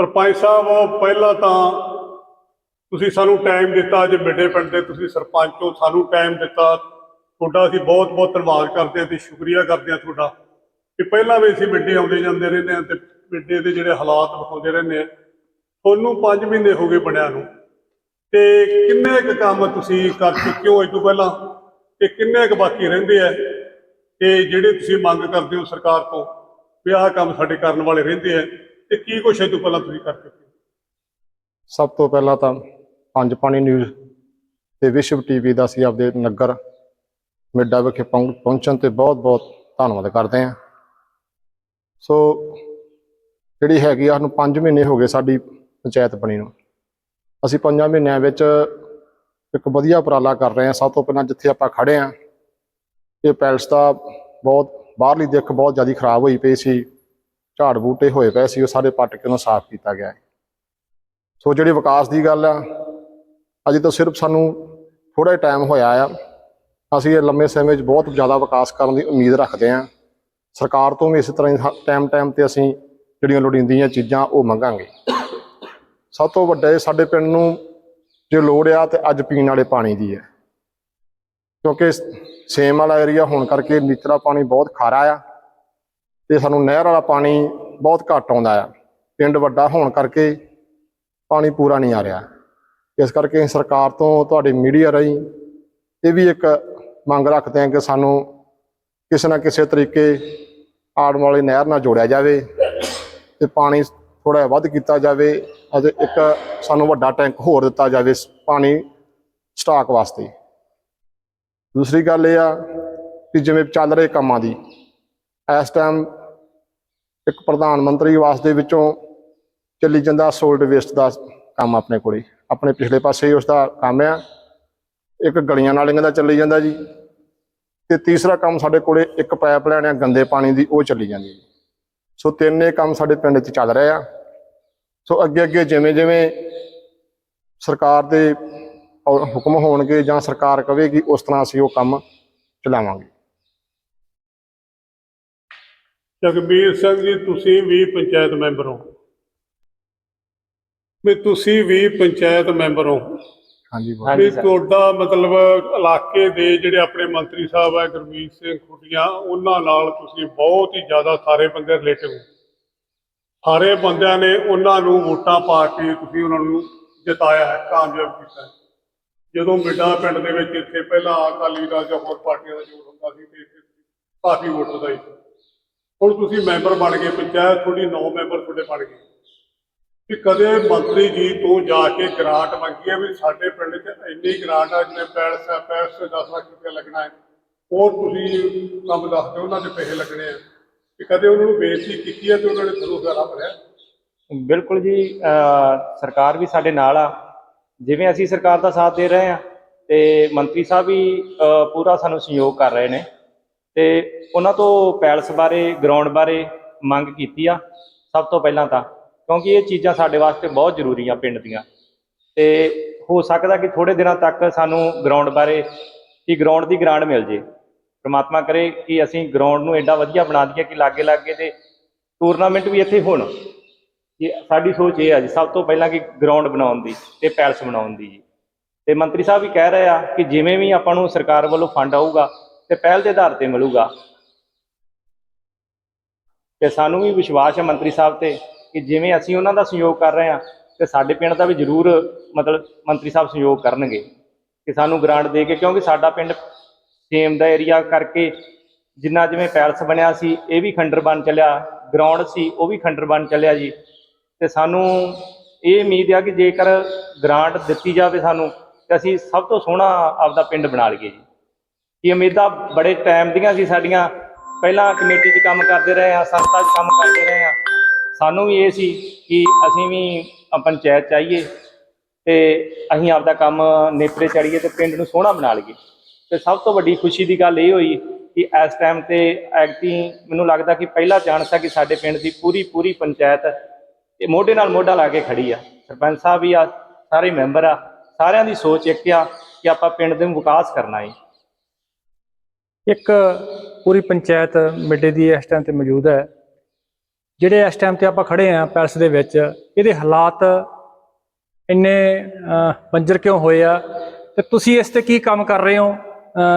ਸਰਪੰਚ ਸਾਹਿਬ ਪਹਿਲਾਂ ਤਾਂ ਤੁਸੀਂ ਸਾਨੂੰ ਟਾਈਮ ਦਿੱਤਾ ਅੱਜ ਮਿੱਡੇ ਪਿੰਡ ਦੇ, ਤੁਸੀਂ ਸਰਪੰਚ ਹੋ, ਸਾਨੂੰ ਟਾਈਮ ਦਿੱਤਾ। ਤੁਹਾਡਾ ਅਸੀਂ ਬਹੁਤ ਬਹੁਤ ਧੰਨਵਾਦ ਕਰਦੇ ਹਾਂ ਤੇ ਸ਼ੁਕਰੀਆ ਕਰਦੇ ਹਾਂ ਤੁਹਾਡਾ ਕਿ ਪਹਿਲਾਂ ਵੀ ਅਸੀਂ ਮਿੱਡੇ ਆਉਂਦੇ ਜਾਂਦੇ ਰਹਿੰਦੇ ਹਾਂ ਤੇ ਮਿੱਡੇ ਦੇ ਜਿਹੜੇ ਹਾਲਾਤ ਵਿਖਾਉਂਦੇ ਰਹਿੰਦੇ ਆ ਤੁਹਾਨੂੰ 5 ਮਹੀਨੇ ਹੋ ਗਏ ਬਣਿਆ ਨੂੰ। ਤੇ ਕਿੰਨੇ ਕੁ ਕੰਮ ਤੁਸੀਂ ਕਰ ਚੁੱਕੇ ਹੋ ਇਸ ਤੋਂ ਪਹਿਲਾਂ? ਤੇ ਕਿੰਨੇ ਕੁ ਬਾਕੀ ਰਹਿੰਦੇ ਆ? ਤੇ ਜਿਹੜੇ ਤੁਸੀਂ ਮੰਗ ਕਰਦੇ ਹੋ ਸਰਕਾਰ ਤੋਂ ਵੀ ਆਹ ਕੰਮ ਸਾਡੇ ਕਰਨ ਵਾਲੇ ਰਹਿੰਦੇ ਆ। ਤੇ ਕੀ ਕੁਛ ਇਹ ਤੋਂ ਪਹਿਲਾਂ ਤੁਸੀਂ ਕਰ ਚੁੱਕੇ ਹੋ ਸਭ ਤੋਂ ਪਹਿਲਾਂ ਤਾਂ ਪੰਜ ਪਾਣੀ ਨਿਊਜ਼ ਤੇ ਵਿਸ਼ਵ ਟੀਵੀ ਦਾ ਅਸੀਂ ਆਪਦੇ ਨਗਰ ਮਿੱਡਾ ਵਿਖੇ ਪਹੁੰ- ਪਹੁੰਚਣ ਤੇ ਬਹੁਤ-ਬਹੁਤ ਧੰਨਵਾਦ ਕਰਦੇ ਹਾਂ। ਸੋ ਜਿਹੜੀ ਹੈਗੀ ਆ, ਸਾਨੂੰ 5 ਮਹੀਨੇ ਹੋ ਗਏ ਸਾਡੀ ਪੰਚਾਇਤ ਬਣੀ ਨੂੰ। ਅਸੀਂ ਪੰਜਾਂ ਮਹੀਨਿਆਂ ਵਿੱਚ ਇੱਕ ਵਧੀਆ ਉਪਰਾਲਾ ਕਰ ਰਹੇ ਹਾਂ। ਸਭ ਤੋਂ ਪਹਿਲਾਂ ਜਿੱਥੇ ਆਪਾਂ ਖੜੇ ਹਾਂ, ਇਹ ਪੈਲਸ ਦਾ ਬਹੁਤ, ਬਾਹਰਲੀ ਦਿੱਖ ਬਹੁਤ ਜ਼ਿਆਦਾ ਖਰਾਬ ਹੋਈ ਪਈ ਸੀ। ਝਾੜ ਬੂਟੇ ਹੋਏ ਪਏ ਸੀ, ਉਹ ਸਾਰੇ ਪੱਟ ਕੇ ਉਹਨੂੰ ਸਾਫ਼ ਕੀਤਾ ਗਿਆ ਹੈ। ਸੋ ਜਿਹੜੀ ਵਿਕਾਸ ਦੀ ਗੱਲ ਆ, ਅਜੇ ਤਾਂ ਸਿਰਫ ਸਾਨੂੰ ਥੋੜਾ ਜਿਹਾ ਟਾਈਮ ਹੋਇਆ ਆ। ਅਸੀਂ ਇਹ ਲੰਮੇ ਸਮੇਂ ਵਿੱਚ ਬਹੁਤ ਜ਼ਿਆਦਾ ਵਿਕਾਸ ਕਰਨ ਦੀ ਉਮੀਦ ਰੱਖਦੇ ਹਾਂ। ਸਰਕਾਰ ਤੋਂ ਵੀ ਇਸੇ ਤਰ੍ਹਾਂ ਹੀ ਟਾਈਮ ਟਾਈਮ ਤੇ ਅਸੀਂ ਜਿਹੜੀਆਂ ਲੋੜੀਂਦੀਆਂ ਚੀਜ਼ਾਂ ਉਹ ਮੰਗਾਂਗੇ। ਸਭ ਤੋਂ ਵੱਡਾ ਇਹ ਸਾਡੇ ਪਿੰਡ ਨੂੰ ਜੇ ਲੋੜ ਆ ਤੇ ਅੱਜ ਪੀਣ ਵਾਲੇ ਪਾਣੀ ਦੀ ਹੈ। ਕਿਉਂਕਿ ਸੇਮ ਵਾਲਾ ਏਰੀਆ ਹੋਣ ਕਰਕੇ ਨੀਚਲਾ ਪਾਣੀ ਬਹੁਤ ਖਾਰਾ ਆ। ਤੇ ਸਾਨੂੰ ਨਹਿਰ ਵਾਲਾ ਪਾਣੀ ਬਹੁਤ ਘੱਟ ਆਉਂਦਾ ਆ। ਪਿੰਡ ਵੱਡਾ ਹੋਣ ਕਰਕੇ ਪਾਣੀ ਪੂਰਾ ਨਹੀਂ ਆ ਰਿਹਾ। ਇਸ ਕਰਕੇ ਸਰਕਾਰ ਤੋਂ ਤੁਹਾਡੇ ਮੀਡੀਆ ਰਾਹੀਂ ਇਹ ਵੀ ਇੱਕ ਮੰਗ ਰੱਖਦੇ ਹਾਂ ਕਿ ਸਾਨੂੰ ਕਿਸੇ ਨਾ ਕਿਸੇ ਤਰੀਕੇ ਆਉਣ ਵਾਲੀ ਨਹਿਰ ਨਾਲ ਜੋੜਿਆ ਜਾਵੇ ਤੇ ਪਾਣੀ ਥੋੜਾ ਜਿਹਾ ਵੱਧ ਕੀਤਾ ਜਾਵੇ ਅਤੇ ਇੱਕ ਸਾਨੂੰ ਵੱਡਾ ਟੈਂਕ ਹੋਰ ਦਿੱਤਾ ਜਾਵੇ ਪਾਣੀ ਸਟਾਕ ਵਾਸਤੇ। ਦੂਸਰੀ ਗੱਲ ਇਹ ਆ ਕਿ ਜਿਵੇਂ ਚੱਲ ਰਹੇ ਕੰਮਾਂ ਦੀ, ਇਸ ਟਾਈਮ ਇੱਕ ਪ੍ਰਧਾਨ ਮੰਤਰੀ ਆਵਾਸ ਦੇ ਵਿੱਚੋਂ ਚੱਲੀ ਜਾਂਦਾ ਸੋਲਡ ਵੇਸਟ ਦਾ ਕੰਮ ਆਪਣੇ ਕੋਲੇ। ਆਪਣੇ ਪਿਛਲੇ ਪਾਸੇ ਹੀ ਉਸ ਦਾ ਕੰਮ ਆ। ਇੱਕ ਗਲੀਆਂ ਨਾਲੀਆਂ ਦਾ ਚੱਲੀ ਜਾਂਦਾ ਜੀ। ਤੇ ਤੀਸਰਾ ਕੰਮ ਸਾਡੇ ਕੋਲੇ ਇੱਕ ਪਾਈਪ ਲਾਈਨ ਆ, ਗੰਦੇ ਪਾਣੀ ਦੀ, ਉਹ ਚੱਲੀ ਜਾਂਦੀ ਜੀ। ਸੋ ਤਿੰਨੇ ਕੰਮ ਸਾਡੇ ਪਿੰਡ 'ਚ ਚੱਲ ਰਹੇ ਆ। ਸੋ ਅੱਗੇ ਅੱਗੇ ਜਿਵੇਂ ਜਿਵੇਂ ਸਰਕਾਰ ਦੇ ਹੁਕਮ ਹੋਣਗੇ ਜਾਂ ਸਰਕਾਰ ਕਹੇਗੀ ਉਸ ਤਰ੍ਹਾਂ ਅਸੀਂ ਉਹ ਕੰਮ ਚਲਾਵਾਂਗੇ। ਜਗਬੀਰ ਸਿੰਘ ਜੀ ਤੁਸੀਂ ਵੀ ਪੰਚਾਇਤ ਮੈਂਬਰ ਹੋ। ਵੀ ਤੁਸੀਂ ਵੀ ਪੰਚਾਇਤ ਮੈਂਬਰ ਹੋ। ਹਾਂਜੀ ਵੀ। ਤੁਹਾਡਾ ਮਤਲਬ ਇਲਾਕੇ ਦੇ ਜਿਹੜੇ ਆਪਣੇ ਮੰਤਰੀ ਸਾਹਿਬ ਹੈ ਗੁਰਮੀਤ ਸਿੰਘ ਖੁੱਡੀਆਂ ਉਹਨਾਂ ਨਾਲ ਤੁਸੀਂ ਬਹੁਤ ਹੀ ਜ਼ਿਆਦਾ ਸਾਰੇ ਬੰਦੇ ਰਿਲੇਟਿਵ ਹੋ। ਸਾਰੇ ਬੰਦਿਆਂ ਨੇ ਉਹਨਾਂ ਨੂੰ ਵੋਟਾਂ ਪਾ ਕੇ ਤੁਸੀਂ ਉਹਨਾਂ ਨੂੰ ਜਿਤਾਇਆ ਹੈ ਕਾਮਯਾਬ ਕੀਤਾ ਹੈ। ਜਦੋਂ ਮਿੱਡਾ ਪਿੰਡ ਦੇ ਵਿੱਚ ਇੱਥੇ ਪਹਿਲਾਂ ਅਕਾਲੀ ਦਾ ਜਾਂ ਹੋਰ ਪਾਰਟੀਆਂ ਦਾ ਜੋੜ ਹੁੰਦਾ ਸੀ ਤੇ ਇੱਥੇ ਕਾਫੀ ਵੋਟ ਸੀ ਹੁਣ ਤੁਸੀਂ ਮੈਂਬਰ ਬਣ ਗਏ, ਪੰਚਾਇਤ ਤੁਹਾਡੀ 9 ਮੈਂਬਰ ਤੁਹਾਡੇ ਬਣ ਗਏ। ਕਿ ਕਦੇ ਮੰਤਰੀ ਜੀ ਤੋਂ ਜਾ ਕੇ ਗ੍ਰਾਂਟ ਮੰਗੀ ਹੈ ਵੀ ਸਾਡੇ ਪਿੰਡ 'ਚ ਇੰਨੀ ਗ੍ਰਾਂਟ ਆ, ਜਿਵੇਂ ਪੈਲਸ ਆ, ਪੈਲਸ ਤੇ 10 ਲੱਖ ਰੁਪਏ ਲੱਗਣਾ ਹੈ। ਹੋਰ ਤੁਸੀਂ ਕੰਮ ਦੱਸ ਦਿਓ, ਉਹਨਾਂ ਦੇ ਪੈਸੇ ਲੱਗਣੇ ਆ। ਕਿ ਕਦੇ ਉਹਨਾਂ ਨੂੰ ਬੇਇੱਜ਼ਤੀ ਕੀਤੀ ਹੈ ਤੇ ਉਹਨਾਂ ਨੇ ਤੁਹਾਨੂੰ ਘਰਾ ਭਰਿਆ? ਬਿਲਕੁਲ ਜੀ ਸਰਕਾਰ ਵੀ ਸਾਡੇ ਨਾਲ ਆ। ਜਿਵੇਂ ਅਸੀਂ ਸਰਕਾਰ ਦਾ ਸਾਥ ਦੇ ਰਹੇ ਆ ਤੇ ਮੰਤਰੀ ਸਾਹਿਬ ਵੀ ਪੂਰਾ ਸਾਨੂੰ ਸਹਿਯੋਗ ਕਰ ਰਹੇ ਨੇ। ਤੇ ਉਹਨਾਂ ਤੋਂ ਪੈਲਸ ਬਾਰੇ ਗਰਾਊਂਡ ਬਾਰੇ ਮੰਗ ਕੀਤੀ ਆ, ਸਭ ਤੋਂ ਪਹਿਲਾਂ ਤਾਂ, ਕਿਉਂਕਿ ਇਹ ਚੀਜ਼ਾਂ ਸਾਡੇ ਵਾਸਤੇ ਬਹੁਤ ਜ਼ਰੂਰੀ ਆ ਪਿੰਡ ਦੀਆਂ। ਤੇ ਹੋ ਸਕਦਾ ਕਿ ਥੋੜੇ ਦਿਨਾਂ ਤੱਕ ਸਾਨੂੰ ਗਰਾਊਂਡ ਬਾਰੇ, ਕਿ ਗਰਾਊਂਡ ਦੀ ਗ੍ਰਾਂਟ ਮਿਲ ਜੇ। ਪ੍ਰਮਾਤਮਾ ਕਰੇ ਕਿ ਅਸੀਂ ਗਰਾਊਂਡ ਨੂੰ ਐਡਾ ਵਧੀਆ ਬਣਾ ਦਈਏ ਕਿ ਲਾਗੇ ਲਾਗੇ ਤੇ ਟੂਰਨਾਮੈਂਟ ਵੀ ਇੱਥੇ ਹੋਣ। ਇਹ ਸਾਡੀ ਸੋਚ ਇਹ ਆ ਜੀ, ਸਭ ਤੋਂ ਪਹਿਲਾਂ ਕਿ ਗਰਾਊਂਡ ਬਣਾਉਣ ਦੀ ਤੇ ਪੈਲਸ ਬਣਾਉਣ ਦੀ ਜੀ। ਤੇ ਮੰਤਰੀ ਸਾਹਿਬ ਵੀ ਕਹਿ ਰਹੇ ਆ ਕਿ ਜਿਵੇਂ ਵੀ ਆਪਾਂ ਨੂੰ ਸਰਕਾਰ ਵੱਲੋਂ ਫੰਡ ਆਊਗਾ ਤੇ ਪਹਿਲ ਦੇ ਆਧਾਰ ਤੇ ਮਿਲੂਗਾ। ਤੇ ਸਾਨੂੰ ਵੀ ਵਿਸ਼ਵਾਸ ਹੈ ਮੰਤਰੀ ਸਾਹਿਬ ਤੇ ਕਿ ਜਿਵੇਂ ਅਸੀਂ ਉਹਨਾਂ ਦਾ ਸਹਿਯੋਗ ਕਰ ਰਹੇ ਹਾਂ, ਤੇ ਸਾਡੇ ਪਿੰਡ ਦਾ ਵੀ ਜ਼ਰੂਰ ਮਤਲਬ ਮੰਤਰੀ ਸਾਹਿਬ ਸਹਿਯੋਗ ਕਰਨਗੇ। ਕਿ ਸਾਨੂੰ ਗ੍ਰਾਂਟ ਦੇ ਕੇ, ਕਿਉਂਕਿ ਸਾਡਾ ਪਿੰਡ ਸੇਮ ਦਾ ਏਰੀਆ ਕਰਕੇ ਜਿੰਨਾ ਜਿਵੇਂ ਪੈਲਸ ਬਣਿਆ ਸੀ, ਇਹ ਵੀ ਖੰਡਰ ਬਣ ਚੱਲਿਆ ਗਰਾਊਂਡ ਸੀ, ਉਹ ਵੀ ਖੰਡਰ ਬਣ ਚੱਲਿਆ ਜੀ। ਤੇ ਸਾਨੂੰ ਇਹ ਉਮੀਦ ਆ ਕਿ ਜੇਕਰ ਗ੍ਰਾਂਟ ਦਿੱਤੀ ਜਾਵੇ ਸਾਨੂੰ, ਤੇ ਅਸੀਂ ਸਭ ਤੋਂ ਸੋਹਣਾ ਆਪਦਾ ਪਿੰਡ ਬਣਾ ਲਈਏ ਜੀ। ਕਿ ਉਮੀਦਾਂ ਬੜੇ ਟਾਈਮ ਦੀਆਂ ਸੀ ਸਾਡੀਆਂ। ਪਹਿਲਾਂ ਕਮੇਟੀ 'ਚ ਕੰਮ ਕਰਦੇ ਰਹੇ ਆ ਸੰਸਥਾ 'ਚ ਕੰਮ ਕਰਦੇ ਰਹੇ ਆ ਸਾਨੂੰ ਵੀ ਇਹ ਸੀ ਕਿ ਅਸੀਂ ਵੀ ਪੰਚਾਇਤ ਚਾਹੀਏ ਤੇ ਅਸੀਂ ਆਪਦਾ ਕੰਮ ਨੇਪਰੇ ਚੜੀਏ ਤੇ ਪਿੰਡ ਨੂੰ ਸੋਹਣਾ ਬਣਾ ਲਈਏ। ਤੇ ਸਭ ਤੋਂ ਵੱਡੀ ਖੁਸ਼ੀ ਦੀ ਗੱਲ ਇਹ ਹੋਈ ਕਿ ਇਸ ਟਾਈਮ ਤੇ ਐਕਟੀ ਮੈਨੂੰ ਲੱਗਦਾ ਕਿ ਪਹਿਲਾ ਚਾਂਸ ਹੈ ਕਿ ਸਾਡੇ ਪਿੰਡ ਦੀ ਪੂਰੀ ਪੂਰੀ ਪੰਚਾਇਤ ਇਹ ਮੋਢੇ ਨਾਲ ਮੋਢਾ ਲਾ ਕੇ ਖੜੀ ਆ। ਸਰਪੰਚ ਸਾਹਿਬ ਵੀ ਆ, ਸਾਰੇ ਮੈਂਬਰ ਆ, ਸਾਰਿਆਂ ਦੀ ਸੋਚ ਇੱਕ ਆ ਕਿ ਆਪਾਂ ਪਿੰਡ ਦੇ ਵਿਕਾਸ ਕਰਨਾ ਹੈ ਇੱਕ ਪੂਰੀ ਪੰਚਾਇਤ ਮਿੱਡੇ ਦੀ ਇਸ ਟਾਈਮ ਤੇ ਮੌਜੂਦ ਹੈ। ਜਿਹੜੇ ਇਸ ਟਾਈਮ ਤੇ ਆਪਾਂ ਖੜੇ ਆ ਪੈਲਸ ਦੇ ਵਿੱਚ, ਇਹਦੇ ਹਾਲਾਤ ਇੰਨੇ ਬੰਜਰ ਕਿਉਂ ਹੋਏ ਆ? ਤੇ ਤੁਸੀਂ ਇਸ ਤੇ ਕੀ ਕੰਮ ਕਰ ਰਹੇ ਹੋ?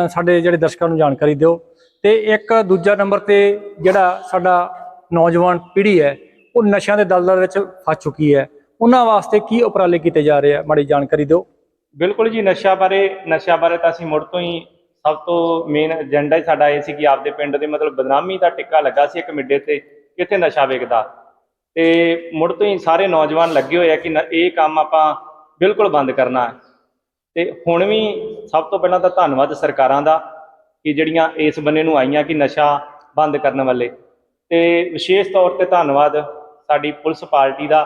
ਸਾਡੇ ਜਿਹੜੇ ਦਰਸ਼ਕਾਂ ਨੂੰ ਜਾਣਕਾਰੀ ਦਿਓ। ਤੇ ਇੱਕ ਦੂਜਾ ਨੰਬਰ ਤੇ ਜਿਹੜਾ ਸਾਡਾ ਨੌਜਵਾਨ ਪੀੜ੍ਹੀ ਹੈ, ਉਹ ਨਸ਼ਿਆਂ ਦੇ ਦਲਦਲ ਵਿੱਚ ਫਸ ਚੁੱਕੀ ਹੈ। ਉਹਨਾਂ ਵਾਸਤੇ ਕੀ ਉਪਰਾਲੇ ਕੀਤੇ ਜਾ ਰਹੇ ਆ? ਮਾੜੀ ਜਾਣਕਾਰੀ ਦਿਓ। ਬਿਲਕੁਲ ਜੀ ਨਸ਼ਾ ਬਾਰੇ ਨਸ਼ਾ ਬਾਰੇ ਤਾਂ ਅਸੀਂ ਮੁੜ ਤੋਂ ਹੀ ਸਭ ਤੋਂ ਮੇਨ ਏਜੰਡਾ ਹੀ ਸਾਡਾ ਇਹ ਸੀ ਕਿ ਆਪਦੇ ਪਿੰਡ ਦੇ ਮਤਲਬ ਬਦਨਾਮੀ ਦਾ ਟਿੱਕਾ ਲੱਗਾ ਸੀ ਇੱਕ ਮਿੱਡੇ ਤੇ ਕਿੱਥੇ ਨਸ਼ਾ ਵੇਚਦਾ ਤੇ ਮੁੜ ਤੋਂ ਹੀ ਸਾਰੇ ਨੌਜਵਾਨ ਲੱਗੇ ਹੋਏ ਆ ਕਿ ਨ- ਇਹ ਕੰਮ ਆਪਾਂ ਬਿਲਕੁਲ ਬੰਦ ਕਰਨਾ ਹੈ। ਤੇ ਹੁਣ ਵੀ ਸਭ ਤੋਂ ਪਹਿਲਾਂ ਤਾਂ ਧੰਨਵਾਦ ਸਰਕਾਰਾਂ ਦਾ ਕਿ ਜਿਹੜੀਆਂ ਇਸ ਬੰਨੇ ਨੂੰ ਆਈਆਂ ਕਿ ਨਸ਼ਾ ਬੰਦ ਕਰਨ ਵਾਲੇ। ਤੇ ਵਿਸ਼ੇਸ਼ ਤੌਰ ਤੇ ਧੰਨਵਾਦ ਸਾਡੀ ਪੁਲਿਸ ਪਾਰਟੀ ਦਾ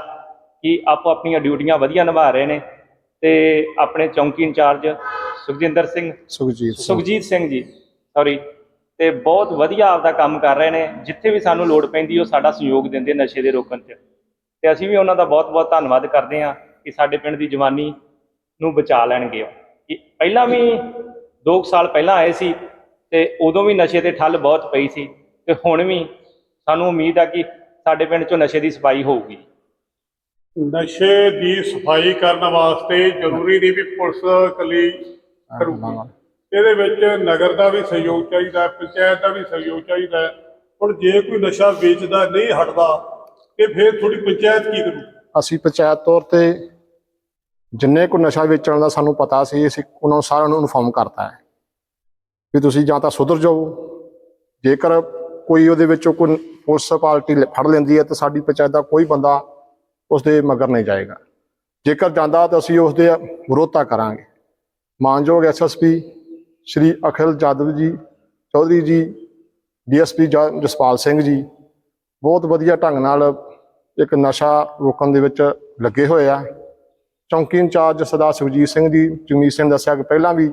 ਕਿ ਆਪੋ ਆਪਣੀਆਂ ਡਿਊਟੀਆਂ ਵਧੀਆ ਨਿਭਾ ਰਹੇ ਨੇ। ਤੇ ਆਪਣੇ ਚੌਂਕੀ in charge Sukhjinder Singh Sukhjeet Sukhjeet Singh ji sorry ਤੇ ਬਹੁਤ ਵਧੀਆ ਆਪਦਾ ਕੰਮ ਕਰ ਰਹੇ ਨੇ। ਜਿੱਥੇ ਵੀ ਸਾਨੂੰ ਲੋੜ ਪੈਂਦੀ ਉਹ ਸਾਡਾ ਸਹਿਯੋਗ ਦਿੰਦੇ ਨਸ਼ੇ ਦੇ ਰੋਕਣ 'ਚ। ਤੇ ਅਸੀਂ ਵੀ ਉਹਨਾਂ ਦਾ ਬਹੁਤ-ਬਹੁਤ ਧੰਨਵਾਦ ਕਰਦੇ ਹਾਂ ਕਿ ਸਾਡੇ ਪਿੰਡ ਦੀ ਜਵਾਨੀ ਨੂੰ ਬਚਾ ਲੈਣਗੇ ਉਹ। ਕਿ ਪਹਿਲਾਂ ਵੀ 2 ਸਾਲ ਪਹਿਲਾਂ ਆਏ ਸੀ ਤੇ ਉਦੋਂ ਵੀ ਨਸ਼ੇ ਤੇ ਠੱਲ ਬਹੁਤ ਪਈ ਸੀ। ਤੇ ਹੁਣ ਵੀ ਸਾਨੂੰ ਉਮੀਦ ਆ ਕਿ ਸਾਡੇ ਪਿੰਡ 'ਚੋਂ ਨਸ਼ੇ ਦੀ ਸਫ਼ਾਈ ਹੋਊਗੀ। ਨਸ਼ੇ ਦੀ ਸਫ਼ਾਈ ਕਰਨ ਵਾਸਤੇ ਜ਼ਰੂਰੀ ਨਹੀਂ ਵੀ ਪੁਲਿਸ ਇਕੱਲੀ ਕਰੂਗੀ। ਇਹਦੇ ਵਿੱਚ ਨਗਰ ਦਾ ਵੀ ਸਹਿਯੋਗ ਚਾਹੀਦਾ ਪੰਚਾਇਤ ਦਾ ਵੀ ਸਹਿਯੋਗ ਚਾਹੀਦਾ ਹੈ। ਹੁਣ ਜੇ ਕੋਈ ਨਸ਼ਾ ਵੇਚਦਾ ਨਹੀਂ ਹਟਦਾ ਤੇ ਫਿਰ ਥੋੜੀ ਪੰਚਾਇਤ ਕੀ ਕਰੂ? ਅਸੀਂ ਪੰਚਾਇਤ ਤੌਰ ਤੇ ਜਿੰਨੇ ਕੋ ਨਸ਼ਾ ਵੇਚਣ ਦਾ ਸਾਨੂੰ ਪਤਾ ਸੀ ਅਸੀਂ ਉਹਨਾਂ ਨੂੰ ਸਾਰਿਆਂ ਨੂੰ ਇਨਫੋਰਮ ਕਰਤਾ ਹੈ ਵੀ ਤੁਸੀਂ ਜਾਂ ਤਾਂ ਸੁਧਰ ਜਾਓ। ਜੇਕਰ ਕੋਈ ਉਹਦੇ ਵਿੱਚੋਂ ਕੋਈ ਪੁਲਿਸ ਪਾਰਟੀ ਫੜ ਲੈਂਦੀ ਹੈ ਤਾਂ ਸਾਡੀ ਪੰਚਾਇਤ ਦਾ ਕੋਈ ਬੰਦਾ ਉਸ ਦੇ ਮਗਰ ਨਹੀਂ ਜਾਏਗਾ। ਜੇਕਰ ਜਾਂਦਾ ਤਾਂ ਅਸੀਂ ਉਸ ਦੇ ਵਿਰੋਧਤਾ ਕਰਾਂਗੇ। ਮਾਨਯੋਗ ਐਸਐਸਪੀ ਸ਼੍ਰੀ ਅਖਿਲ ਜਾਦਵ ਜੀ ਚੌਧਰੀ ਜੀ ਡੀਐਸਪੀ ਜਸਪਾਲ ਸਿੰਘ ਜੀ ਬਹੁਤ ਵਧੀਆ ਢੰਗ ਨਾਲ ਇੱਕ ਨਸ਼ਾ ਰੋਕਣ ਦੇ ਵਿੱਚ ਲੱਗੇ ਹੋਏ ਆ। ਚੌਂਕੀ ਇੰਚਾਰਜ ਸਰਦਾਰ ਸੁਖਜੀਤ ਸਿੰਘ ਜੀ, ਜਗਮੀਤ ਸਿੰਘ ਦੱਸਿਆ ਕਿ ਪਹਿਲਾਂ ਵੀ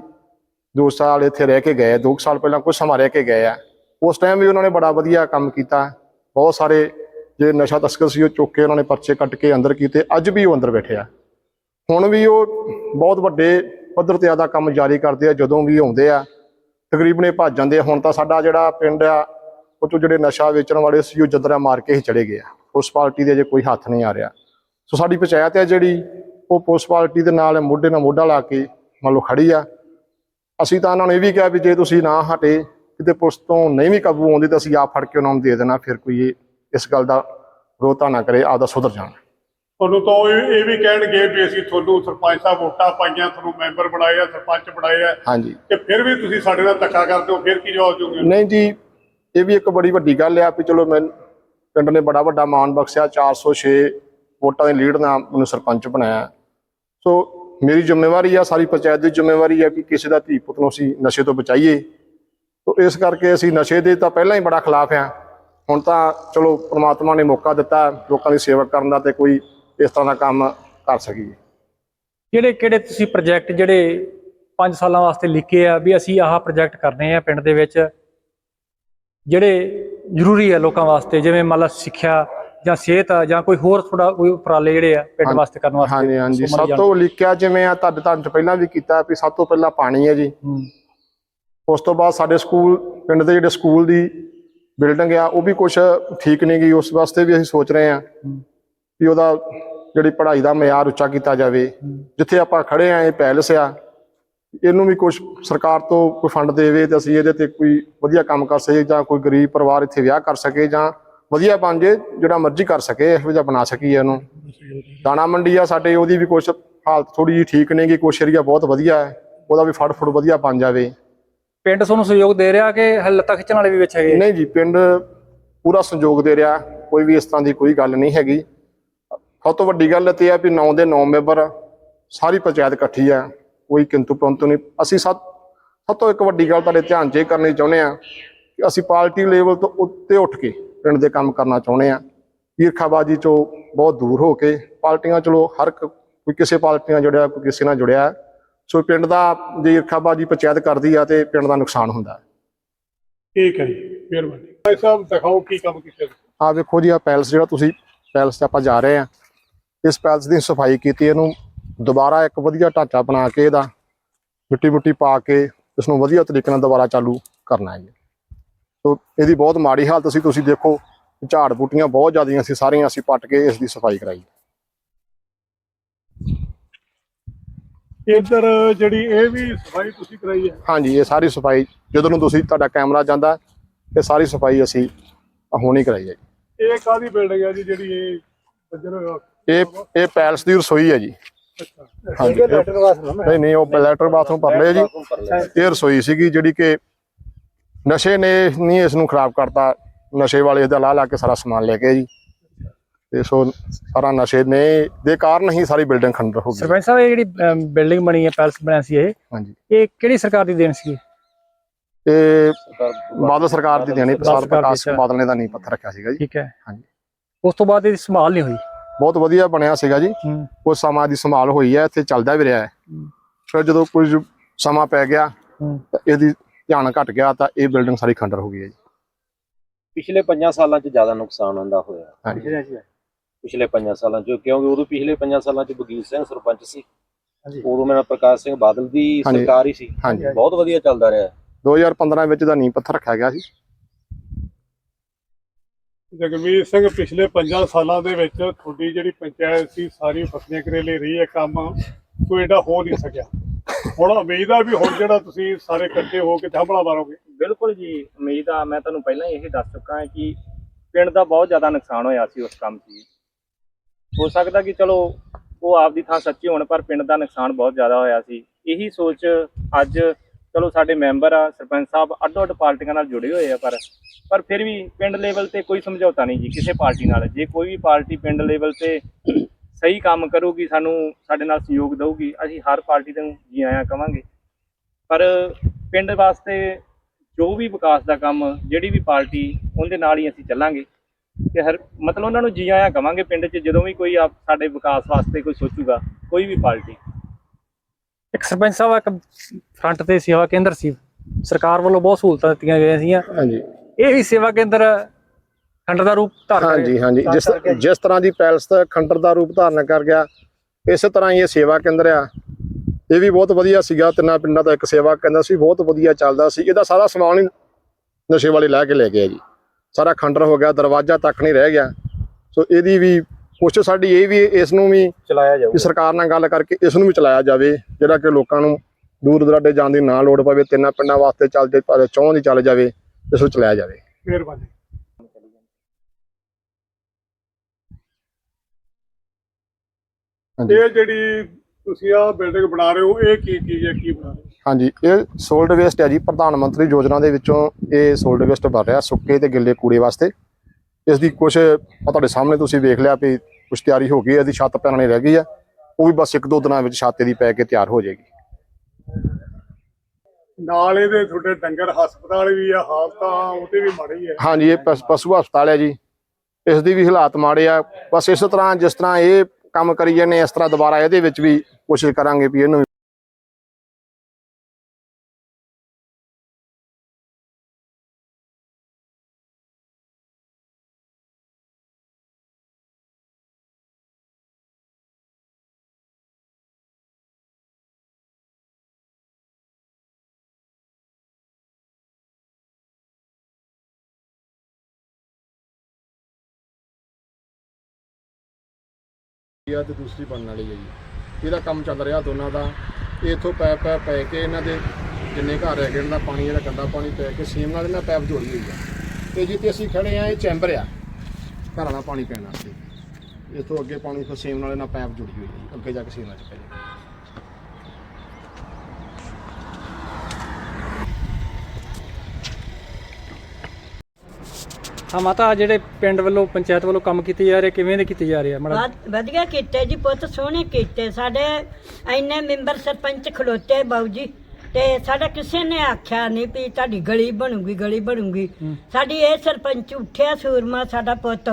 ਦੋ ਸਾਲ ਇੱਥੇ ਰਹਿ ਕੇ ਗਏ, ਦੋ ਕੁ ਸਾਲ ਪਹਿਲਾਂ ਕੁਝ ਸਮਾਂ ਰਹਿ ਕੇ ਗਏ ਆ। ਉਸ ਟਾਈਮ ਵੀ ਉਹਨਾਂ ਨੇ ਬੜਾ ਵਧੀਆ ਕੰਮ ਕੀਤਾ। ਬਹੁਤ ਸਾਰੇ ਜਿਹੜੇ ਨਸ਼ਾ ਤਸਕਰ ਸੀ, ਉਹ ਚੁੱਕ ਕੇ ਉਹਨਾਂ ਨੇ ਪਰਚੇ ਕੱਟ ਕੇ ਅੰਦਰ ਕੀਤੇ। ਅੱਜ ਵੀ ਉਹ ਅੰਦਰ ਬੈਠੇ ਆ। ਹੁਣ ਵੀ ਉਹ ਬਹੁਤ ਵੱਡੇ ਪੱਧਰ ਤੇ ਆਦਾ ਕੰਮ ਜਾਰੀ ਕਰਦੇ ਆ, ਜਦੋਂ ਵੀ ਆਉਂਦੇ ਆ। ਤਕਰੀਬਨ ਇਹ ਭੱਜ ਜਾਂਦੇ ਆ। ਹੁਣ ਤਾਂ ਸਾਡਾ ਜਿਹੜਾ ਪਿੰਡ ਆ, ਉਹ ਤੋਂ ਜਿਹੜੇ ਨਸ਼ਾ ਵੇਚਣ ਵਾਲੇ ਸੀ, ਉਹ ਜਦਰਾ ਮਾਰ ਕੇ ਹੀ ਚਲੇ ਗਏ ਆ। ਉਸ ਪਾਰਟੀ ਦੇ ਅਜੇ ਕੋਈ ਹੱਥ ਨਹੀਂ ਆ ਰਿਹਾ। ਸੋ ਸਾਡੀ ਪੰਚਾਇਤ ਹੈ ਜਿਹੜੀ, ਉਹ ਪੁਲਿਸ ਪਾਰਟੀ ਦੇ ਨਾਲ ਮੋਢੇ ਨਾਲ ਮੋਢਾ ਲਾ ਕੇ ਮੰਨ ਲਓ ਖੜੀ ਆ। ਅਸੀਂ ਤਾਂ ਉਹਨਾਂ ਨੂੰ ਇਹ ਵੀ ਕਿਹਾ ਵੀ ਜੇ ਤੁਸੀਂ ਨਾ ਹਟੇ, ਕਿਤੇ ਪੁਲਿਸ ਤੋਂ ਨਹੀਂ ਵੀ ਕਾਬੂ ਆਉਂਦੀ ਤਾਂ ਅਸੀਂ ਆਪ ਫੜ ਕੇ ਉਹਨਾਂ ਨੂੰ ਦੇ ਦੇਣਾ, ਫਿਰ ਕੋਈ ਇਹ ਇਸ ਗੱਲ ਦਾ ਰੋਤਾ ਨਾ ਕਰੇ ਆਪਦਾ ਸੁਧਰ ਜਾਣ। ਤੁਹਾਨੂੰ ਤਾਂ ਉਹ ਇਹ ਵੀ ਕਹਿਣਗੇ ਵੀ ਅਸੀਂ ਤੁਹਾਨੂੰ ਸਰਪੰਚ ਸਾਹਿਬ ਵੋਟਾਂ ਪਾਈਆਂ ਤੁਹਾਨੂੰ ਮੈਂਬਰ ਬਣਾਏ ਆ ਸਰਪੰਚ ਬਣਾਏ ਆ। ਹਾਂਜੀ। ਤੇ ਫਿਰ ਵੀ ਤੁਸੀਂ ਸਾਡੇ ਨਾਲ ਧੱਕਾ ਕਰਦੇ ਹੋ ਫਿਰ ਕੀ ਜਵਾਬ ਦਿਓਗੇ? ਨਹੀਂ ਜੀ ਇਹ ਵੀ ਇੱਕ ਬੜੀ ਵੱਡੀ ਗੱਲ ਆ ਵੀ ਚਲੋ ਮੈਂ ਪਿੰਡ ਨੇ ਬੜਾ ਵੱਡਾ ਮਾਣ ਬਖਸ਼ਿਆ 406 ਵੋਟਾਂ ਦੀ ਲੀਡ ਨਾਲ ਮੈਨੂੰ ਸਰਪੰਚ ਬਣਾਇਆ। ਸੋ ਮੇਰੀ ਜ਼ਿੰਮੇਵਾਰੀ ਆ ਸਾਰੀ ਪੰਚਾਇਤ ਦੀ ਜ਼ਿੰਮੇਵਾਰੀ ਆ ਕਿ ਕਿਸੇ ਦਾ ਧੀ ਪੁੱਤ ਨੂੰ ਅਸੀਂ ਨਸ਼ੇ ਤੋਂ ਬਚਾਈਏ। ਸੋ ਇਸ ਕਰਕੇ ਅਸੀਂ ਨਸ਼ੇ ਦੇ ਤਾਂ ਪਹਿਲਾਂ ਹੀ ਬੜਾ ਖਿਲਾਫ ਆ। ਹੁਣ ਤਾਂ ਚਲੋ ਪ੍ਰਮਾਤਮਾ ਨੇ ਮੌਕਾ ਦਿੱਤਾ ਲੋਕਾਂ ਦੀ ਸੇਵਾ ਕਰਨ ਦਾ ਤੇ ਕੋਈ ਇਸ ਤਰ੍ਹਾਂ ਦਾ ਕੰਮ ਕਰ ਸਕੀਏ। ਕਿਹੜੇ ਕਿਹੜੇ ਤੁਸੀਂ ਪ੍ਰੋਜੈਕਟ ਜਿਹੜੇ 5 ਸਾਲਾਂ ਵਾਸਤੇ ਲਿਖੇ ਆ ਵੀ ਅਸੀਂ ਆਹ ਪ੍ਰੋਜੈਕਟ ਕਰਨੇ ਆ ਪਿੰਡ ਦੇ ਵਿੱਚ ਜਿਹੜੇ ਜ਼ਰੂਰੀ ਆ ਲੋਕਾਂ ਵਾਸਤੇ ਜਿਵੇਂ ਮੰਨ ਲਾ ਸਿੱਖਿਆ ਜਾਂ ਸਿਹਤ ਆ ਜਾਂ ਕੋਈ ਹੋਰ ਥੋੜਾ ਕੋਈ ਉਪਰਾਲੇ ਜਿਹੜੇ ਆ ਪਿੰਡ ਵਾਸਤੇ ਕਰਨ ਵਾਸਤੇ ਹਾਂਜੀ ਹਾਂਜੀ। ਸਭ ਤੋਂ ਲਿਖਿਆ ਜਿਵੇਂ ਆ ਤੁਹਾਡੇ ਤੁਹਾਨੂੰ ਪਹਿਲਾਂ ਵੀ ਕੀਤਾ ਵੀ ਸਭ ਤੋਂ ਪਹਿਲਾਂ ਪਾਣੀ ਹੈ ਜੀ। ਉਸ ਤੋਂ ਬਾਅਦ ਸਾਡੇ ਸਕੂਲ ਪਿੰਡ ਦੇ ਜਿਹੜੇ ਸਕੂਲ ਦੀ ਬਿਲਡਿੰਗ ਆ, ਉਹ ਵੀ ਕੁਝ ਠੀਕ ਨਹੀਂ ਗਈ ਉਸ ਵਾਸਤੇ ਵੀ ਅਸੀਂ ਸੋਚ ਰਹੇ ਆ ਵੀ ਉਹਦਾ ਜਿਹੜੀ ਪੜ੍ਹਾਈ ਦਾ ਮਿਆਰ ਉੱਚਾ ਕੀਤਾ ਜਾਵੇ। ਜਿੱਥੇ ਆਪਾਂ ਖੜੇ ਆ ਇਹ ਪੈਲਸ ਆ, ਇਹਨੂੰ ਵੀ ਕੁਝ ਸਰਕਾਰ ਤੋਂ ਕੋਈ ਫੰਡ ਦੇਵੇ ਤੇ ਅਸੀਂ ਇਹਦੇ ਤੇ ਕੋਈ ਵਧੀਆ ਕੰਮ ਕਰ ਸਕੀਏ ਜਾਂ ਕੋਈ ਗਰੀਬ ਪਰਿਵਾਰ ਇੱਥੇ ਵਿਆਹ ਕਰ ਸਕੇ ਜਾਂ ਵਧੀਆ ਬਣ ਜੇ, ਜਿਹੜਾ ਮਰਜ਼ੀ ਕਰ ਸਕੇ, ਇਹੋ ਜਿਹਾ ਬਣਾ ਸਕੀਏ ਇਹਨੂੰ। ਦਾਣਾ ਮੰਡੀ ਆ ਸਾਡੇ, ਉਹਦੀ ਵੀ ਕੁਝ ਹਾਲਤ ਥੋੜੀ ਜਿਹੀ ਠੀਕ ਨਹੀਂ ਗੀ, ਕੁਛ ਏਰੀਆ ਬਹੁਤ ਵਧੀਆ ਹੈ, ਉਹਦਾ ਵੀ ਫੜ ਫੜ ਵਧੀਆ ਬਣ ਜਾਵੇ। ਪਿੰਡ ਤੁਹਾਨੂੰ ਸਹਿਯੋਗ ਦੇ ਰਿਹਾ ਕਿ ਹਲ ਲੱਤਾਂ ਖਿੱਚਣ ਵਾਲੇ ਵੀ ਵਿੱਚ ਹੈਗੇ? ਨਹੀਂ ਜੀ, ਪਿੰਡ ਪੂਰਾ ਸਹਿਯੋਗ ਦੇ ਰਿਹਾ, ਕੋਈ ਵੀ ਇਸ ਤਰ੍ਹਾਂ ਦੀ ਕੋਈ ਗੱਲ ਨਹੀਂ ਹੈਗੀ। ਸਭ ਤੋਂ ਵੱਡੀ ਗੱਲ ਤੇ ਆ ਵੀ 9 ਦੇ 9 ਮੈਂਬਰ ਸਾਰੀ ਪੰਚਾਇਤ ਇਕੱਠੀ ਆ ਕੋਈ ਕਿੰਤੂ ਪਰੰਤੂ ਨਹੀਂ। ਅਸੀਂ ਸਭ ਸਭ ਤੋਂ ਇੱਕ ਵੱਡੀ ਗੱਲ ਤੁਹਾਡੇ ਧਿਆਨ 'ਚ ਇਹ ਕਰਨੀ ਚਾਹੁੰਦੇ ਆ ਕਿ ਅਸੀਂ ਪਾਰਟੀ ਲੈਵਲ ਤੋਂ ਉੱਤੇ ਉੱਠ ਕੇ ਪਿੰਡ ਦੇ ਕੰਮ ਕਰਨਾ ਚਾਹੁੰਦੇ ਆ ਈਰਖਾਬਾਜੀ ਚੋਂ ਬਹੁਤ ਦੂਰ ਹੋ ਕੇ ਪਾਰਟੀਆਂ ਚਲੋ ਹਰ ਕੋਈ ਕਿਸੇ ਪਾਰਟੀ ਨਾਲ ਜੁੜਿਆ, ਕੋਈ ਕਿਸੇ ਨਾਲ ਜੁੜਿਆ। ਸੋ ਪਿੰਡ ਦਾ ਜੇ ਈਰਖਾਬਾਜੀ ਪੰਚਾਇਤ ਕਰਦੀ ਆ ਤੇ ਪਿੰਡ ਦਾ ਨੁਕਸਾਨ ਹੁੰਦਾ ਹੈ। ਠੀਕ ਹੈ ਜੀ ਮਿਹਰਬਾਨੀ। ਭਾਈ ਸਾਹਿਬ ਦਿਖਾਓ ਕੀ ਕੰਮ ਕੀਤਾ। ਆ ਵੇਖੋ ਜੀ ਆ ਪੈਲਸ ਜਿਹੜਾ ਤੁਸੀਂ ਪੈਲਸ ਤੇ ਆਪਾਂ ਜਾ ਰਹੇ ਆ ਇਸ ਪੈਲਸ ਦੀ ਸਫ਼ਾਈ ਕੀਤੀ ਇਹਨੂੰ ਦੁਬਾਰਾ ਇੱਕ ਵਧੀਆ ਢਾਂਚਾ ਬਣਾ ਕੇ ਇਹਦਾ ਮਿੱਟੀ ਮੁੱਟੀ ਪਾ ਕੇ ਇਸ ਨੂੰ ਵਧੀਆ ਤਰੀਕੇ ਨਾਲ ਦੁਬਾਰਾ ਚਾਲੂ ਕਰਨਾ ਹੈ ਸੋ ਇਹਦੀ ਬਹੁਤ ਮਾੜੀ ਹਾਲਤ ਸੀ ਤੁਸੀਂ ਦੇਖੋ ਝਾੜ ਬੂਟੀਆਂ ਬਹੁਤ ਜ਼ਿਆਦੀਆਂ ਸੀ ਸਾਰੀਆਂ ਅਸੀਂ ਪੱਟ ਕੇ ਇਸ ਦੀ ਸਫ਼ਾਈ ਕਰਾਈ। ਇੱਧਰ ਜਿਹੜੀ ਇਹ ਵੀ ਸਫ਼ਾਈ ਤੁਸੀਂ ਕਰਾਈ ਹੈ? ਹਾਂਜੀ ਇਹ ਸਾਰੀ ਸਫ਼ਾਈ ਜਦੋਂ ਨੂੰ ਤੁਸੀਂ ਤੁਹਾਡਾ ਕੈਮਰਾ ਜਾਂਦਾ ਇਹ ਸਾਰੀ ਸਫ਼ਾਈ ਅਸੀਂ ਹੋਣੀ ਕਰਾਈ ਹੈ ਜੀ। ਇਹ ਕਾਦੀ ਬਿਲਡਿੰਗ ਹੈ ਜੀ ਜਿਹੜੀ ਇਹ ਇਹ ਇਹ ਪੈਲਸ ਦੀ ਰਸੋਈ ਹੈ ਜੀ। ਅੱਛਾ। ਹਾਂਜੀ। ਨਹੀਂ ਨਹੀਂ ਉਹ ਲੈਟਰ ਬਾਥਰੂਮ ਪਰ ਲਿਆ ਜੀ ਇਹ ਰਸੋਈ ਸੀਗੀ ਜਿਹੜੀ ਕਿ ਨਸ਼ੇ ਨੇ ਨਹੀਂ ਇਸ ਨੂੰ ਖਰਾਬ ਕਰਤਾ ਨਸ਼ੇ ਵਾਲੇ ਇਹਦਾ ਲਾ ਲਾ ਕੇ ਸਾਰਾ ਸਮਾਨ ਲੈ ਗਏ ਜੀ। ਤੇ ਸੋ ਸਾਰਾ ਨਸ਼ੇ ਨੇ ਦੇ ਕਾਰਨ ਹੀ ਸਾਰੀ ਬਿਲਡਿੰਗ ਖੰਡਰ ਹੋ ਗਈ। ਸਰਪੰਚ ਸਾਹਿਬ ਇਹ ਜਿਹੜੀ ਬਿਲਡਿੰਗ ਬਣੀ ਹੈ ਪੈਲਸ ਬਣਿਆ ਸੀ ਇਹ ਹਾਂਜੀ। ਇਹ ਕਿਹੜੀ ਸਰਕਾਰ ਦੀ ਦੇਣ ਸੀ ਇਹ? ਬਾਦਲ ਸਰਕਾਰ ਦੀ ਦੇਣੀ ਪ੍ਰਸਾਦ ਪ੍ਰਕਾਸ਼। ਬਾਦਲ ਨੇ ਦਾ ਨਹੀਂ ਪੱਥਰ ਰੱਖਿਆ ਸੀਗਾ ਜੀ। ਠੀਕ ਹੈ। ਹਾਂਜੀ। ਉਸ ਤੋਂ ਬਾਅਦ ਇਹਦੀ ਸੰਭਾਲ ਨਹੀਂ ਹੋਈ। ਬਹੁਤ ਵਧੀਆ ਬਣਿਆ ਸੀਗਾ ਜੀ। ਕੁਝ ਸਮਾਂ ਦੀ ਸੰਭਾਲ ਹੋਈ ਹੈ ਇੱਥੇ ਚੱਲਦਾ ਵੀ ਰਿਹਾ ਹੈ। ਫਿਰ ਜਦੋਂ ਕੁਝ ਸਮਾਂ ਪੈ ਗਿਆ ਤਾਂ ਇਹਦੀ ਧਿਆਨ ਘਟ ਗਿਆ ਤਾਂ ਇਹ ਬਿਲਡਿੰਗ ਸਾਰੀ ਖੰਡਰ ਹੋ ਗਈ ਹੈ ਜੀ। ਪਿਛਲੇ 5 ਸਾਲਾਂ 'ਚ ਜ਼ਿਆਦਾ ਨੁਕਸਾਨ ਹੁੰਦਾ ਹੋਇਆ। ਹਾਂਜੀ। ਪਿਛਲੇ 5 ਸਾਲਾਂ 'ਚ ਕਿਉਂਕਿ ਉਦੋਂ ਪਿਛਲੇ 5 ਸਾਲਾਂ 'ਚ ਬਗੀਰ ਸਿੰਘ ਸਰਪੰਚ ਸੀ। ਹਾਂਜੀ। ਉਦੋਂ ਮੇਰਾ ਪ੍ਰਕਾਸ਼ ਸਿੰਘ ਬਾਦਲ ਦੀ। ਸਰਕਾਰ ਹੀ ਸੀ। ਬਹੁਤ ਵਧੀਆ ਚੱਲਦਾ ਰਿਹਾ। 2015 ਵਿੱਚ ਦਾ ਨੀਂਹ ਪੱਥਰ ਰੱਖਿਆ ਗਿਆ ਸੀ। ਜਗਮੀਤ ਸਿੰਘ ਪਿਛਲੇ 5 ਸਾਲਾਂ ਦੇ ਵਿੱਚ ਤੁਹਾਡੀ ਜਿਹੜੀ ਪੰਚਾਇਤ ਸੀ ਸਾਰੀ ਫਸਲੀਆਂ ਕਰੇਲੇ ਰਹੀ ਹੈ ਕੰਮ ਕੋਈ ਏਡਾ ਹੋ ਨਹੀਂ ਸਕਿਆ। ਹੁਣ ਉਮੀਦ ਆ ਵੀ ਹੁਣ ਜਿਹੜਾ ਤੁਸੀਂ ਸਾਰੇ ਇਕੱਠੇ ਹੋ ਕੇ ਹਮਲਾ ਮਾਰੋਗੇ। ਬਿਲਕੁਲ ਜੀ ਉਮੀਦ ਆ। ਮੈਂ ਤੁਹਾਨੂੰ ਪਹਿਲਾਂ ਹੀ ਇਹ ਦੱਸ ਚੁੱਕਾ ਹਾਂ ਕਿ ਪਿੰਡ ਦਾ ਬਹੁਤ ਜ਼ਿਆਦਾ ਨੁਕਸਾਨ ਹੋਇਆ ਸੀ ਉਸ ਕੰਮ 'ਚ ਜੀ। ਹੋ ਸਕਦਾ ਕਿ ਚਲੋ ਉਹ ਆਪਦੀ ਥਾਂ ਸੱਚੇ ਹੋਣ, ਪਰ ਪਿੰਡ ਦਾ ਨੁਕਸਾਨ ਬਹੁਤ ਜ਼ਿਆਦਾ ਹੋਇਆ ਸੀ। ਇਹੀ ਸੋਚ ਅੱਜ ਚਲੋ ਸਾਡੇ ਮੈਂਬਰ ਆ, ਸਰਪੰਚ ਸਾਹਿਬ, ਅੱਡੋ-ਅੱਡ ਪਾਰਟੀਆਂ ਨਾਲ ਜੁੜੇ ਹੋਏ ਆ, ਪਰ ਪਰ ਫਿਰ ਵੀ ਪਿੰਡ ਲੈਵਲ ਤੇ ਕੋਈ ਸਮਝੌਤਾ ਨਹੀਂ ਜੀ, ਕਿਸੇ ਪਾਰਟੀ ਨਾਲ। ਜੇ ਕੋਈ ਵੀ ਪਾਰਟੀ ਪਿੰਡ ਲੈਵਲ ਤੇ ਸਹੀ ਕੰਮ ਕਰੂਗੀ, ਸਾਨੂੰ, ਸਾਡੇ ਨਾਲ ਸਹਿਯੋਗ ਦੇਊਗੀ, ਅਸੀਂ ਹਰ ਪਾਰਟੀ ਨੂੰ ਜੀ ਆਇਆਂ ਕਵਾਂਗੇ। ਪਰ ਪਿੰਡ ਵਾਸਤੇ ਜੋ ਵੀ ਵਿਕਾਸ ਦਾ ਕੰਮ, ਜਿਹੜੀ ਵੀ ਪਾਰਟੀ, ਉਹਦੇ ਨਾਲ ਹੀ ਅਸੀਂ ਚੱਲਾਂਗੇ। ਤੇ ਹਰ ਮਤਲਬ ਉਹਨਾਂ ਨੂੰ ਜੀ ਆਇਆਂ ਕਵਾਂਗੇ ਪਿੰਡ 'ਚ ਜਦੋਂ ਵੀ ਕੋਈ ਆਪ- ਸਾਡੇ ਵਿਕਾਸ ਵਾਸਤੇ ਕੋਈ ਸੋਚੂਗਾ ਕੋਈ ਵੀ ਪਾਰਟੀ। ਇੱਕ ਸਰਪੰਚ ਸਾਹਿਬ ਇੱਕ ਫਰੰਟ ਤੇ ਸੇਵਾ ਕੇਂਦਰ ਸੀ। ਸਰਕਾਰ ਵੱਲੋਂ ਬਹੁਤ ਸਹੂਲਤਾਂ ਦਿੱਤੀਆਂ ਗਈਆਂ ਸੀਗੀਆਂ। ਹਾਂਜੀ। ਇਹ ਵੀ ਸੇਵਾ ਕੇਂਦਰ ਖੰਡ ਦਾ ਰੂਪ ਧਾਰ ਹਾਂਜੀ ਹਾਂਜੀ। ਜਿਸ ਜਿਸ ਤਰ੍ਹਾਂ ਦੀ ਪੈਲਸ ਦਾ ਖੰਡਰ ਦਾ ਰੂਪ ਧਾਰਨ ਕਰ ਗਿਆ ਇਸੇ ਤਰ੍ਹਾਂ ਹੀ ਇਹ ਸੇਵਾ ਕੇਂਦਰ ਆ। ਇਹ ਵੀ ਬਹੁਤ ਵਧੀਆ ਸੀਗਾ। ਤਿੰਨਾਂ ਪਿੰਡਾਂ ਦਾ ਇੱਕ ਸੇਵਾ ਕੇਂਦਰ ਸੀ। ਬਹੁਤ ਵਧੀਆ ਚੱਲਦਾ ਸੀ। ਇਹਦਾ ਸਾਰਾ ਸਮਾਨ ਹੀ ਨਸ਼ੇ ਵਾਲੇ ਲੈ ਕੇ ਲੈ ਗਏ ਜੀ। ਸਾਰਾ ਖੰਡਰ ਹੋ ਗਿਆ ਦਰਵਾਜ਼ਾ ਤੱਕ ਨਹੀਂ ਰਹਿ ਗਿਆ। ਸੋ ਇਹਦੀ ਵੀ ਕੋਸ਼ਿਸ਼ ਸਾਡੀ ਇਹ ਵੀ ਇਸ ਨੂੰ ਵੀ ਚਲਾਇਆ ਕਿ ਸਰਕਾਰ ਨਾਲ ਗੱਲ ਕਰਕੇ ਇਸ ਨੂੰ ਵੀ ਚਲਾਇਆ ਜਾਵੇ ਜਿਹੜਾ ਕਿ ਲੋਕਾਂ ਨੂੰ ਦੂਰ ਦਰਾਡੇ ਜਾਣ ਦੀ ਨਾ ਲੋੜ ਪਵੇ ਤਿੰਨਾਂ ਪਿੰਡਾਂ ਵਾਸਤੇ ਚੱਲਦੇ ਪਰ ਚੌਂ ਦੀ ਚੱਲ ਜਾਵੇ ਇਸ ਨੂੰ ਚਲਾਇਆ ਜਾਵੇ। ਮਿਹਰਬਾਨੀ। ਇਹ ਜਿਹੜੀ ਤੁਸੀਂ ਆ ਬਿਲਡਿੰਗ ਬਣਾ ਰਹੇ ਹੋ ਇਹ ਕੀ ਚੀਜ਼ ਹੈ ਕੀ ਬਣਾ ਰਹੇ ਹੋ? ਹਾਂਜੀ ਇਹ ਸੋਲਡ ਵੇਸਟ ਹੈ ਜੀ ਪ੍ਰਧਾਨ ਮੰਤਰੀ ਯੋਜਨਾ ਦੇ ਵਿੱਚੋਂ ਇਹ ਸੋਲਡ ਵੇਸਟ ਬਣ ਰਿਹਾ ਸੁੱਕੇ ਤੇ ਗਿੱਲੇ ਕੂੜੇ ਵਾਸਤੇ। ਇਸ ਦੀ ਕੁਝ ਤੁਹਾਡੇ ਸਾਹਮਣੇ ਤੁਸੀਂ ਵੇਖ ਲਿਆ ਵੀ ਕੁਝ ਤਿਆਰੀ ਹੋ ਗਈ ਹੈ ਇਹਦੀ ਛੱਤ ਪੈਣੀ ਰਹਿ ਗਈ ਹੈ। ਉਹ ਵੀ ਬਸ ਇੱਕ ਦੋ ਦਿਨਾਂ ਵਿੱਚ ਛੱਤ ਦੀ ਪੈ ਕੇ ਤਿਆਰ ਹੋ ਜਾਏਗੀ। ਨਾਲ ਇਹਦੇ ਤੁਹਾਡੇ ਡੰਗਰ ਹਸਪਤਾਲ ਵੀ ਆ ਹਾਲਤ ਉਹਦੇ ਵੀ ਮਾੜੀ ਹੈ ਹਾਂਜੀ ਇਹ ਪਸ- ਪਸ਼ੂ ਹਸਪਤਾਲ ਹੈ ਜੀ। ਇਸ ਦੀ ਵੀ ਹਾਲਾਤ ਮਾੜੇ ਆ। ਬਸ ਇਸ ਤਰ੍ਹਾਂ ਜਿਸ ਤਰ੍ਹਾਂ ਇਹ ਕੰਮ ਕਰੀ ਜਾਂਦੇ ਇਸ ਤਰ੍ਹਾਂ ਦੁਬਾਰਾ ਇਹਦੇ ਵਿੱਚ ਵੀ ਕੋਸ਼ਿਸ਼ ਕਰਾਂਗੇ ਵੀ ਇਹਨੂੰ ਆ ਤੇ ਦੂਸਰੀ ਬਣਨ ਵਾਲੀ ਹੈ ਜੀ। ਇਹਦਾ ਕੰਮ ਚੱਲ ਰਿਹਾ ਦੋਨਾਂ ਦਾ। ਇਹ ਇੱਥੋਂ ਪੈਪ ਪੈਪ ਪੈ ਕੇ ਇਹਨਾਂ ਦੇ ਜਿੰਨੇ ਘਰ ਹੈਗੇ, ਇਹਨਾਂ ਦਾ ਪਾਣੀ ਇਹਦਾ ਗੰਦਾ ਪਾਣੀ ਪੈ ਕੇ ਸੇਮ ਨਾਲ ਇਹਨਾਂ ਪੈਪ ਜੋੜੀ ਹੋਈ ਆ। ਤੇ ਜਿੱਥੇ ਅਸੀਂ ਖੜੇ ਆ, ਇਹ ਚੈਂਬਰ ਆ, ਘਰਾਂ ਦਾ ਪਾਣੀ ਪੈਣ ਵਾਸਤੇ। ਇੱਥੋਂ ਅੱਗੇ ਪਾਣੀ ਫਿਰ ਸੇਮ ਨਾਲ ਇਹਨਾਂ ਪੈਪ ਜੁੜੀ ਹੋਈ ਹੈ ਅੱਗੇ ਜਾ ਕੇ ਸੇਮ ਨਾਲ ਚ ਪੈ ਜਾਏਗਾ ਹਾਂ ਮਾਤਾ ਜਿਹੜੇ ਪਿੰਡ ਵੱਲੋਂ ਪੰਚਾਇਤ ਵੱਲੋਂ ਕੰਮ ਕੀਤੇ ਜਾ ਰਹੇ ਕਿਵੇਂ ਦੇ ਕੀਤੇ ਜਾ ਰਹੇ ਆ? ਮਾੜਾ ਵਧ- ਵਧੀਆ ਕੀਤੇ ਜੀ ਪੁੱਤ ਸੋਹਣੇ ਕੀਤੇ। ਸਾਡੇ ਇੰਨੇ ਮੈਂਬਰ ਸਰਪੰਚ ਖਲੋਤੇ ਬਾਊ ਜੀ ਤੇ ਸਾਡਾ ਕਿਸੇ ਨੇ ਆਖਿਆ ਨਹੀਂ ਵੀ ਤੁਹਾਡੀ ਗਲੀ ਬਣੂਗੀ ਗਲੀ ਬਣੂਗੀ। ਸਾਡੀ ਇਹ ਸਰਪੰਚ ਉੱਠਿਆ ਸੂਰਮਾ ਸਾਡਾ ਪੁੱਤ।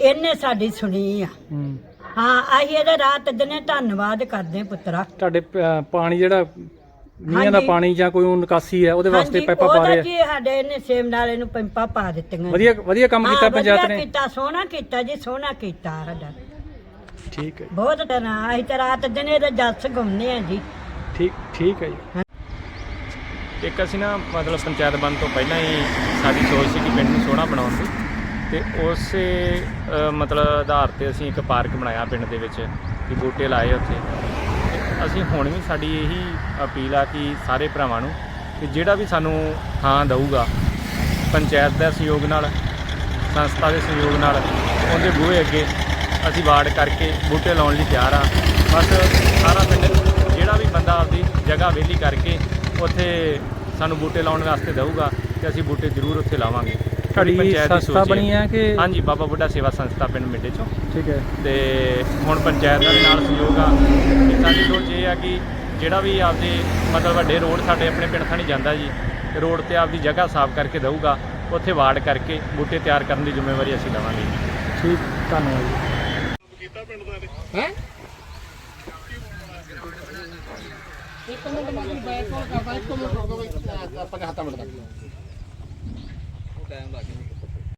ਇਹਨੇ ਸਾਡੀ ਸੁਣੀ ਆ। ਹੂੰ। ਹਾਂ ਅਸੀਂ ਇਹਦਾ ਰਾਤ ਦਿਨੇ ਧੰਨਵਾਦ ਕਰਦੇ ਪੁੱਤਰਾ। ਤੁਹਾਡੇ ਪ- ਪਾਣੀ ਜਿਹੜਾ ਮੀਂਹਾਂ ਦਾ ਹਾਂਜੀ। ਪਾਣੀ ਜਾਂ ਕੋਈ ਉਹ ਨਿਕਾਸੀ ਹੈ ਉਹਦੇ ਵਾਸਤੇ ਹਾਂਜੀ, ਪਾਈਪਾਂ ਪਾ ਰਹੇ ਆ। ਜੀ ਸਾਡੇ ਇਹਨੇ ਸੇਮ ਨਾਲੇ ਨੂੰ ਪੰਪਾਂ ਪਾ ਦਿੱਤੀਆਂ। ਵਧੀਆ ਵਧੀਆ ਕੰਮ ਕੀਤਾ ਹਾਂ, ਪੰਚਾਇਤ ਵਧੀਆ ਨੇ? ਕੀਤਾ ਸੋਹਣਾ ਕੀਤਾ ਜੀ ਸੋਹਣਾ ਕੀਤਾ ਸਾਡਾ। ਠੀਕ ਹੈ ਬਹੁਤ ਤਰ੍ਹਾਂ ਅਸੀਂ ਤਾਂ ਰਾਤ ਦਿਨੇ ਇਹਦਾ ਜੱਸ ਗਾਉਂਦੇ ਆ ਜੀ। ਠੀਕ ਠੀਕ ਹੈ ਜੀ। ਇੱਕ ਅਸੀਂ ਨਾ ਮਤਲਬ ਪੰਚਾਇਤ ਬਣਨ ਤੋਂ ਪਹਿਲਾਂ ਹੀ ਸਾਡੀ ਸੋਚ ਸੀ ਕਿ ਪਿੰਡ ਨੂੰ ਸੋਹਣਾ ਬਣਾਉਣ ਦੀ। ਤੇ ਉਸੇ ਅ, ਮਤਲਬ ਆਧਾਰ ਤੇ ਅਸੀਂ ਇੱਕ ਪਾਰਕ ਬਣਾਇਆ ਪਿੰਡ ਦੇ ਵਿੱਚ ਕਿ ਬੂਟੇ ਲਾਏ ਉੱਥੇ। ਅਸੀਂ ਹੁਣ ਵੀ ਸਾਡੀ ਇਹੀ ਅਪੀਲ ਆ ਕਿ ਸਾਰੇ ਭਰਾਵਾਂ ਨੂੰ ਕਿ ਜਿਹੜਾ ਵੀ ਸਾਨੂੰ ਥਾਂ ਦਊਗਾ, ਪੰਚਾਇਤ ਦੇ ਸਹਿਯੋਗ ਨਾਲ, ਸੰਸਥਾ ਦੇ ਸਹਿਯੋਗ ਨਾਲ, ਉਹਦੇ ਬੂਹੇ ਅੱਗੇ ਅਸੀਂ ਵਾਰਡ ਕਰਕੇ ਬੂਟੇ ਲਾਉਣ ਲਈ ਤਿਆਰ ਆ। ਬਸ ਸਾਰਾ ਪਿੰਡ, ਜਿਹੜਾ ਵੀ ਬੰਦਾ ਆਪਦੀ ਜਗ੍ਹਾ ਵਿਹਲੀ ਕਰਕੇ ਉੱਥੇ ਸਾਨੂੰ ਬੂਟੇ ਲਾਉਣ ਵਾਸਤੇ ਦਊਗਾ, ਤੇ ਅਸੀਂ ਬੂਟੇ ਜ਼ਰੂਰ ਉੱਥੇ ਲਾਵਾਂਗੇ। ਤੁਹਾਡੀ ਪੰਚਾਇਤ ਦੀ ਸੰਸਥਾ ਸੋਚ ਬਣੀ ਹੈ ਕਿ ਹਾਂਜੀ ਬਾਬਾ ਬੁੱਢਾ ਸੇਵਾ ਸੰਸਥਾ ਪਿੰਡ ਮਿੱਡੇ ਚੋਂ। ਠੀਕ ਹੈ। ਤੇ ਹੁਣ ਪੰਚਾਇਤ ਦਾ ਵੀ ਨਾਲ ਸਹਿਯੋਗ ਆ। ਤੇ ਸਾਡੀ ਸੋਚ ਇਹ ਆ ਕਿ ਜਿਹੜਾ ਵੀ ਆਪਦੇ ਮਤਲਬ ਵੱਡੇ ਰੋਡ ਸਾਡੇ ਆਪਣੇ ਪਿੰਡ ਥਾਣੀ ਜਾਂਦਾ ਜੀ ਰੋਡ ਤੇ ਆਪਦੀ ਜਗ੍ਹਾ ਸਾਫ਼ ਕਰਕੇ ਦਊਗਾ ਉੱਥੇ ਵਾਰਡ ਕਰਕੇ ਬੂਟੇ ਤਿਆਰ ਕਰਨ ਦੀ ਜ਼ਿੰਮੇਵਾਰੀ ਅਸੀਂ ਲਵਾਂਗੇ ਠੀਕ ਧੰਨਵਾਦ ਜੀ। ਇੱਕ ਮਿੰਟ ਮੈਂ ਬੈਕ ਕਾਲ ਕਰਦਾ ਇੱਕ ਮਿੰਟ ਰੁਕੋ ਬਈ 50 ਮਿੰਟ ਤੱਕ टाइम लागेल